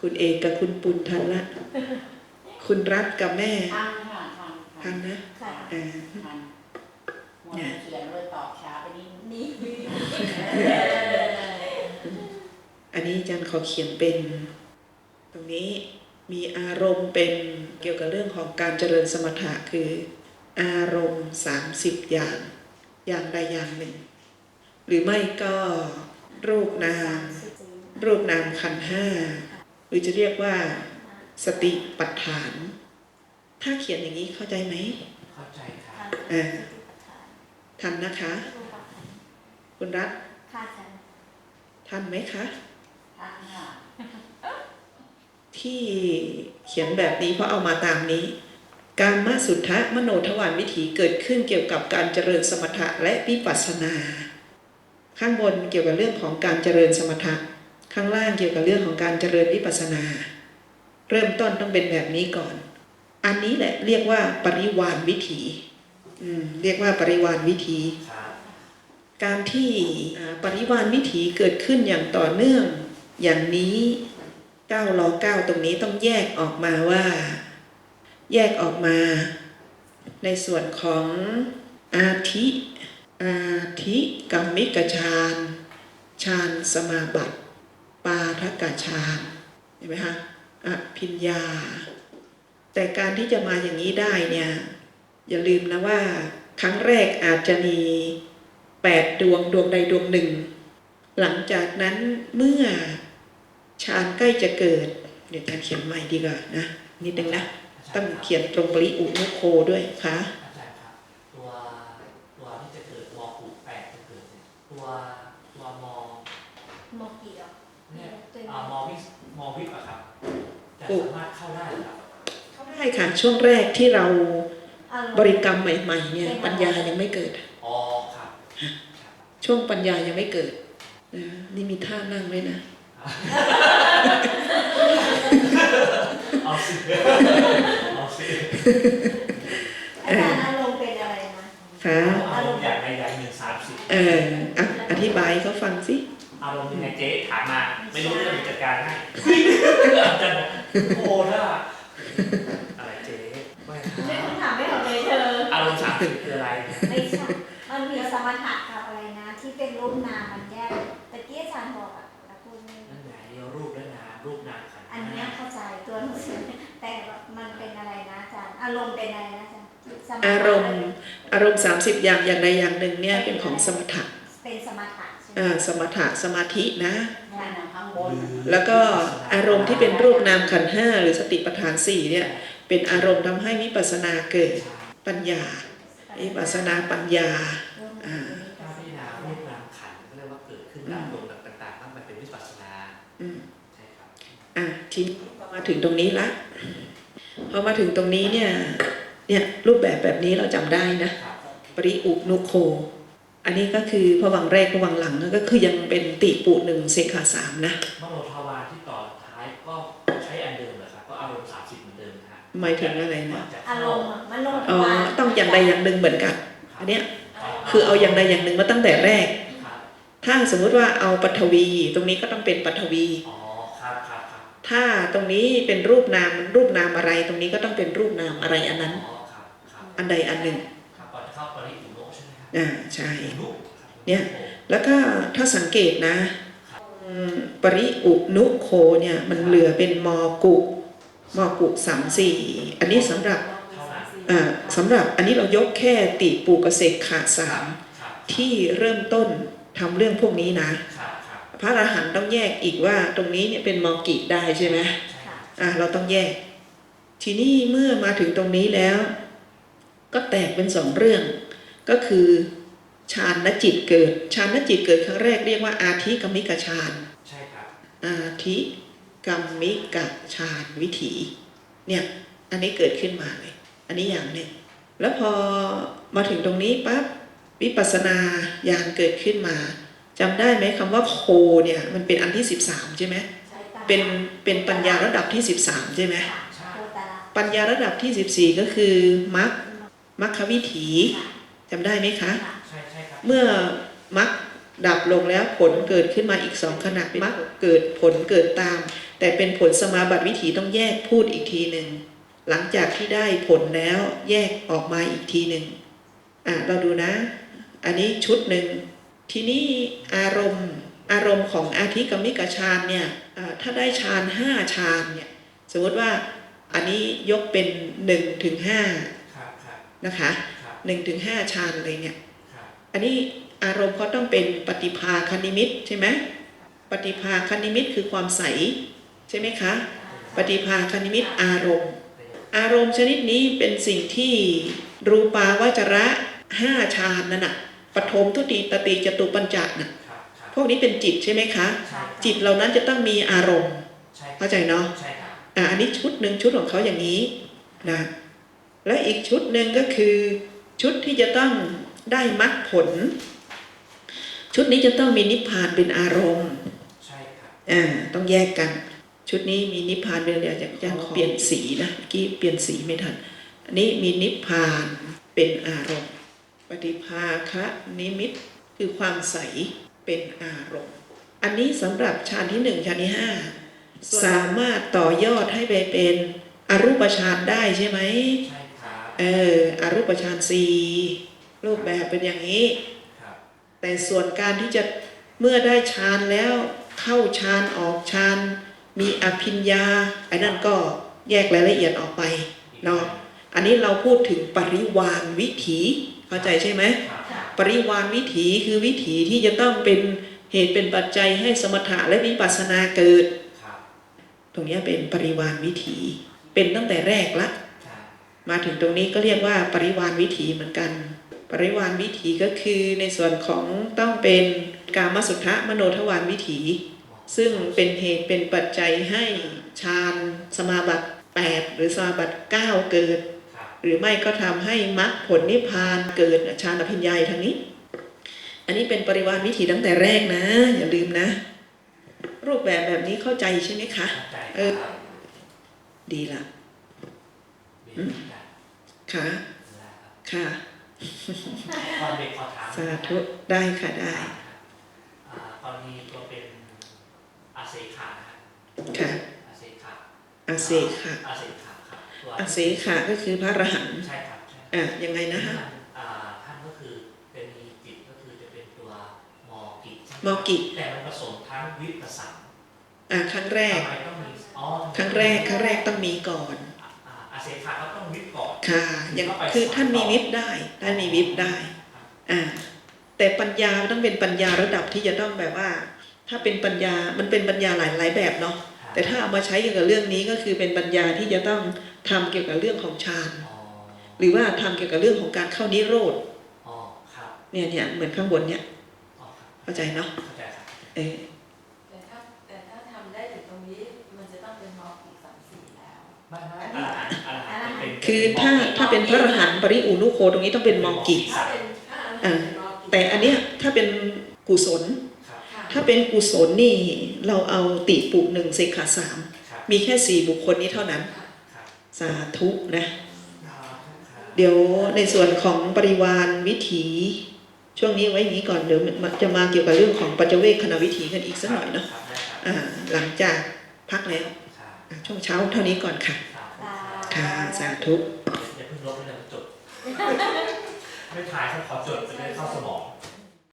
คุณเอกกับคุณปุณทันละคุณรัฐกับแม่ทันค่ะทันทันนะค่ะเออทันมัวแต่เขียนเลยตอบช้าไปนิดนี่อันนี้อาจารย์ขอเขียนเป็น ตรงนี้มีอารมณ์เป็นเกี่ยวกับเรื่องของการเจริญสมถะคือ อารมณ์สามสิบอย่าง อย่างใดอย่างหนึ่ง หรือไม่ก็รูปนาม รูปนามขันธ์ห้าห รือจะเรียกว่าสติปัฏฐาน ถ้าเขียนอย่างนี้เข้าใจไหมเข้าใจค่ะเออทันนะคะ คุณรัฐค่ะอาจารย์ทันไหมคะทันค่ะที่เขียนแบบนี้เพราะเอามาตามนี้ การมาสุทธะมโนทวารวิถีเกิดขึ้นเกี่ยวกับการเจริญสมถะและวิปัสสนา ข้างบนเกี่ยวกับเรื่องของการเจริญสมถะ ข้างล่างเกี่ยวกับเรื่องของการเจริญวิปัสสนา เริ่มต้นต้องเป็นแบบนี้ก่อน อันนี้แหละเรียกว่าปริวานวิถีเรียกว่าปริวานวิถี การที่ปริวานวิถีเกิดขึ้นอย่างต่อเนื่อง อย่างนี้ก้าวรอก้าวตรงนี้ต้องแยกออกมาว่า แยกออกมา ในส่วนของอาทิอาทิกรรมิกฌานฌานสมาบัติ ปาทกฌานเห็นไหมคะอภิญญา แต่การที่จะมาอย่างนี้ได้เนี่ยอย่าลืมนะว่าครั้งแรกอาจจะมีแปดดวงดวงใดดวงหนึ่ง หลังจากนั้นเมื่อฌานใกล้จะเกิด เดี๋ยวการเขียนใหม่ดีกว่านะนิดนึงนะต้องเขียนตรงปริอุนุโคด้วยค่ะอาจารย์ครับตัวตัวที่จะเกิดตัวผูแปดจะเกิดเนี่ยตัวตัวมอโมกี่ดอก เนี่ยตัวอ่ามอวิสมอวิปอะครับจะสามารถเข้าได้เหรอครับได้ค่ะช่วงแรกที่เราอารมณ์บริกรรมใหม่ ๆ เนี่ยปัญญายังไม่เกิด อ๋อครับครับช่วงปัญญายังไม่เกิดนะนี่มีท่านั่งด้วยนะ เอาสิเอาสิามมา ไม่รู้เรื่องจัดการให้อาจารย์บอกโอ้ถ้าอะไรเจ๊ไม่ไม่ต้องถามไม่ออกเลยเธอ อารมณ์สามสิบคืออะไร ไม่ใช่ มันมีสมถะกับอะไรนะ ที่เป็นรูปนามมันแยกตะกี้อาจารย์บอกอะแล้วพูดไม่นั่นไงรูปและนามรูปนามขันธ์อันเนี้ยเข้าใจตัวหนังสือแต่มันเป็นอะไรนะอาจารย์ อารมณ์เป็นอะไรนะอาจารย์สถะอารมณ์อารมณ์ 30 อย่างอย่างใดอย่างหนึ่งเนี่ยเป็นของสมถะเป็นสมถะใช่ไหมอ่าสมถะสมาธินะ นั่นนะข้างบนแล้วก็อารมณ์ที่เป็นรูปนามขันธ์ห้าหรือสติปัฏฐานสี่เนี่ยเป็นอารมณ์ทำให้วิปัสสนาเกิดปัญญาวิปัสสนาปัญญาอ่าถ้าพิจารณารูปนามขันธ์ก็เรียกว่าเกิดขึ้นตามดวงต่างๆตั้งแต่เป็นวิปัสสนาอืมใช่ครับอะทีนี้พอมาถึงตรงนี้ละพอมาถึงตรงนี้เนี่ยเนี่ยรูปแบบแบบนี้เราจำได้นะครับปริอุนุโค อันนี้ก็คือพวังค์แรกพวังค์หลังก็คือยังเป็นติปุหนึ่งเสขาสามนะมโนทวารที่ต่อท้ายก็ใช้อันเดิมเหรอครับก็อารมณ์สามสิบเหมือนเดิมนะฮะหมายถึงอะไรนะจะอาเข้ารมณ์อะมันโนอ๋อวาต้องอย่างใดอย่างหนึ่งเหมือนกันอันเนี้ยคือเอาอย่างใดอย่างหนึ่งมาตั้งแต่แรกครับถ้าสมมุติว่าเอาปัทวี ตรงนี้ก็ต้องเป็นปัทวีอ๋อครับครับครับถ้าตรงนี้เป็นรูปนามรูปนามอะไร ตรงนี้ก็ต้องเป็นรูปนามอะไรอันนั้นอ๋อครับครับอันใดอันหนึ่ง อ่าใช่อุโนครับเนี่ยแล้วก็ถ้าสังเกตนะอืมปริอุนุโคเนี่ยมันเหลือเป็นมอกุ มอกุสามสี่อันนี้สำหรับเท่านั้นอ่าสำหรับอันนี้เรายกแค่ติปูกเกษตรขาสามครับที่เริ่มต้นทำเรื่องพวกนี้นะครับครับพระอรหันต์ต้องแยกอีกว่าตรงนี้เนี่ยเป็นมอกิได้ใช่ไหมใช่ค่ะอะเราต้องแยก ทีนี้เมื่อมาถึงตรงนี้แล้ว ก็แตกเป็นสองเรื่อง ก็คือฌานนจิตเกิดฌานนจิตเกิดครั้งแรกเรียกว่าอาทิกรรมิกฌานใช่ครับอาทิกรรมิกฌานวิถีเนี่ยอันนี้เกิดขึ้นมาเลยอันนี้อย่างหนึ่งแล้วพอมาถึงตรงนี้ปั๊บวิปัสสนาญาณเกิดขึ้นมาจำได้ไหมคำว่าโคเนี่ยมันเป็นอันที่ 13 ใช่ไหมใช้ตามเป็นเป็นปัญญาระดับที่ 13 ใช่ไหมค่ะโคตรละปัญญาระดับที่ 14 ก็คือมัคมัคควิถีค่ะ จำได้ไหมคะค่ะใช่ใช่ครับ เมื่อมัคดับลงแล้วผลเกิดขึ้นมาอีกสองขณะมัคเกิดผลเกิดตาม แต่เป็นผลสมาบัติวิถีต้องแยกพูดอีกทีหนึ่งหลังจากที่ได้ผลแล้วแยกออกมาอีกทีหนึ่งอะเราดูนะ อันนี้ชุดหนึ่งทีนี้อารมณ์อารมณ์ของอาทิกรรมิกฌานเนี่ยอ่าถ้าได้ฌานห้าฌานเนี่ยสมมติว่าอันนี้ยกเป็นหนึ่งถึงห้าครับครับนะคะครับ หนึ่งถึงห้าฌานเลยเนี่ยครับอันนี้อารมณ์เขาต้องเป็นปฏิภาคณิมิตใช่ไหมปฏิภาคณิมิตคือความใสใช่ไหมคะ ปฏิภาคณิมิตอารมณ์ อารมณ์ชนิดนี้เป็นสิ่งที่รูปาวจระห้าฌานนั่นน่ะปฐมทุติตติจตุปัญจน่ะครับครับพวกนี้เป็นจิตใช่ไหมคะใช่จิตเหล่านั้นจะต้องมีอารมณ์ใช่เข้าใจเนาะใช่ครับอะอันนี้ชุดหนึ่งชุดของเขาอย่างนี้นะและอีกชุดหนึ่งก็คือ ชุดที่จะต้องได้มรรคผล ชุดนี้จะต้องมีนิพพานเป็นอารมณ์ใช่ครับอ่าต้องแยกกัน ชุดนี้มีนิพพานเป็นเดียวจากอาจารย์ขอเปลี่ยนสีนะเมื่อกี้เปลี่ยนสีไม่ทันอันนี้มีนิพพานเป็นอารมณ์ ปฏิภาคะนิมิตคือความใสเป็นอารมณ์ อันนี้สำหรับฌานที่หนึ่งฌานที่ห้าสามารถต่อยอดให้ไปเป็นอรูปฌานได้ใช่ไหมใช่ครับ เอออรูปฌานสี่รูปแบบเป็นอย่างนี้ครับแต่ส่วนการที่จะเมื่อได้ฌานแล้วเข้าฌานออกฌานมีอภิญญาไอ้นั่นก็แยกรายละเอียดออกไปเนาะอันนี้เราพูดถึงปริวานวิถีเข้าใจใช่ไหมครับค่ะปริวานวิถีคือวิถีที่จะต้องเป็นเหตุเป็นปัจจัยให้สมถะและวิปัสสนาเกิดครับตรงเนี้ยเป็นปริวานวิถีเป็นตั้งแต่แรกละครับ มาถึงตรงนี้ก็เรียกว่าปริวานวิถีเหมือนกัน ปริวานวิถีก็คือในส่วนของต้องเป็นกามสุทธะมโนทวารวิถี ซึ่งเป็นเหตุเป็นปัจจัยให้ฌานสมาบัติ 8 หรือสมาบัติ 9 เกิดครับหรือไม่ก็ทำให้มรรคผลนิพพานเกิดฌานอภิญญาทางนี้ อันนี้เป็นปริวานวิถีตั้งแต่แรกนะ อย่าลืมนะ รูปแบบแบบนี้เข้าใจใช่ไหมคะเข้าใจเออครับดีละดี ครับค่ะได้ครับค่ะ ตอนเด็กขอถามสาธุ ได้ค่ะได้ อ่าตอนนี้ตัวเป็นอาเซขานะฮะค่ะ อาเซขาอาเซขะอาเซขาครับตัวอาเซขะก็คือพระอรหันต์ใช่ครับใช่อะยังไงนะฮะอ่าท่านก็คือเป็นจิตก็คือจะเป็นตัวมอกิใช่ไหมอกิ แต่มันผสมทั้งวิปัสสนาอะครั้งแรก ทำไมต้องมีอ๋อครั้งแรก ครั้งแรกต้องมีก่อน อ่าอาเซขาก็ต้องวิปก่อนค่ะอย่างคือท่านมีวิปได้ท่านมีวิปได้อ่าแต่ปัญญาต้องเป็นปัญญาระดับที่จะต้องแบบว่า ถ้าเป็นปัญญามันเป็นปัญญาหลายหลายแบบเนาะแต่ถ้าเอามาใช้เกี่ยวกับเรื่องนี้ก็คือเป็นปัญญาที่จะต้องทำเกี่ยวกับเรื่องของฌานอ๋อหรือว่าทำเกี่ยวกับเรื่องของการเข้านิโรธอ๋อครับเนี่ยเนี่ยเหมือนข้างบนเนี่ยอ๋อครับเข้าใจเนาะเข้าใจครับเออ แต่ถ้าแต่ถ้าทำได้ถึงตรงนี้มันจะต้องเป็นมอกีสามสี่แล้ว ไม่ไม่อ่าอ่าอ่าเป็น คือถ้าถ้าเป็นพระอรหันต์ปริอุนุโคตรงนี้ต้องเป็นมอกิถ้าเป็นถ้าอ่าแต่อันเนี้ยถ้าเป็นกุศล ถ้าเป็นกุศลนี่เราเอาติปุหนึ่งเซขาสามมีแค่สี่บุคคลนี้เท่านั้น สาธุนะ เดี๋ยวในส่วนของปริวานวิถีช่วงนี้ไว้อย่างนี้ก่อนเดี๋ยวจะมาเกี่ยวกับเรื่องของปัจเจเวคณะวิถีกันอีกสักหน่อยเนาะอ่าหลังจากพักแล้วช่วงเช้าเท่านี้ก่อนค่ะ ค่ะสาธุอย่าเพิ่งลบเลยนะจด ไม่ถ่ายเขาขอจดจะได้เข้าสมอง